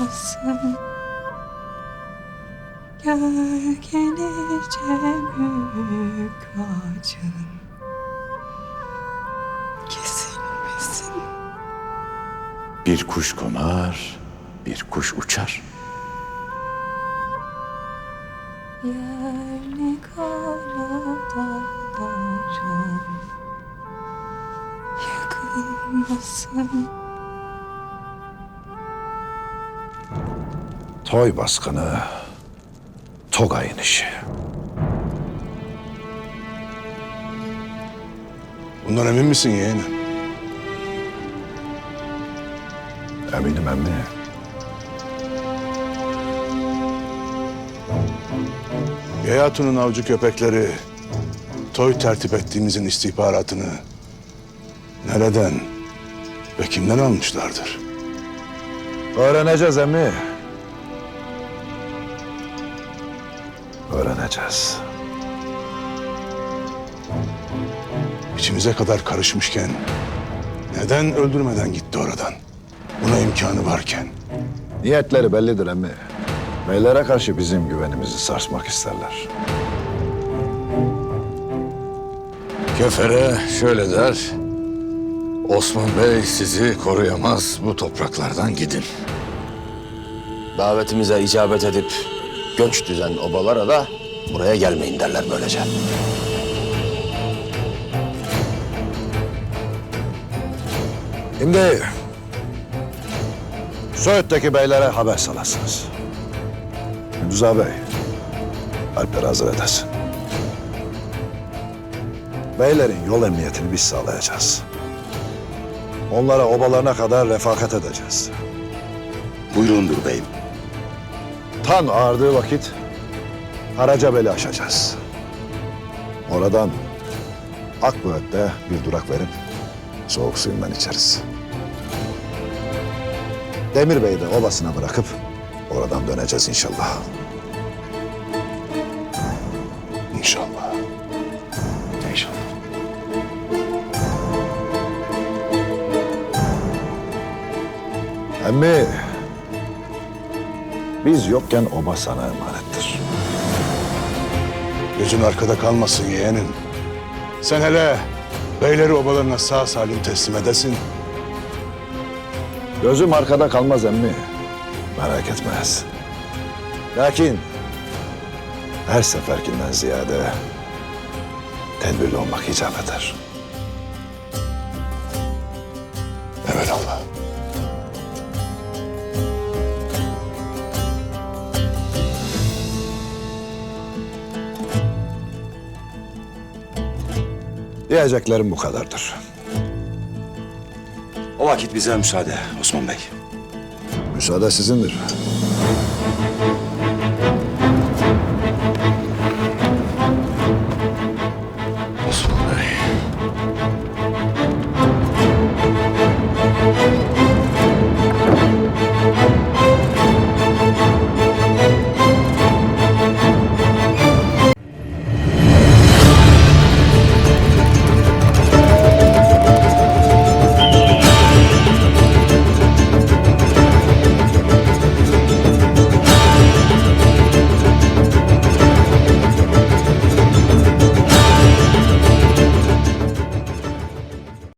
kalsın Gölgelice büyük ağacın kesilmesin. Bir kuş konar, bir kuş uçar. Yerli kara dağların yakılmasın. Toy baskını, Togay'ın işi. Bundan emin misin yeğenim? Eminim emmi. Yaya Hatun'un avcı köpekleri toy tertip ettiğimizin istihbaratını nereden ve kimden almışlardır? Öğreneceğiz emmi. Öğreneceğiz. İçimize kadar karışmışken neden öldürmeden gitti oradan? Buna imkanı varken. Niyetleri bellidir emmi. Beylere karşı bizim güvenimizi sarsmak isterler. Kefere şöyle der. Osman Bey sizi koruyamaz bu topraklardan gidin. Davetimize icabet edip göç düzen obalara da buraya gelmeyin derler böylece. Şimdi Söğüt'teki beylere haber salasınız. Rıza Bey, Alper hazır edesin. Beylerin yol emniyetini biz sağlayacağız. Onlara obalarına kadar refakat edeceğiz. Buyurundur beyim. Tan ağardığı vakit Karacabel'i aşacağız. Oradan Akböğüt'te bir durak verip soğuk suyundan içeriz. Demir Bey'i de obasına bırakıp oradan döneceğiz inşallah. İnşallah. İnşallah. Emmi, biz yokken oba sana emanettir. Gözün arkada kalmasın yeğenim. Sen hele beyleri obalarına sağ salim teslim edesin. Gözüm arkada kalmaz emmi. Merak etmez. Lakin her seferkinden ziyade tedbirli olmak icap eder. Evelallah. Diyeceklerim bu kadardır. O vakit bize müsaade Osman Bey. Müsaade sizindir.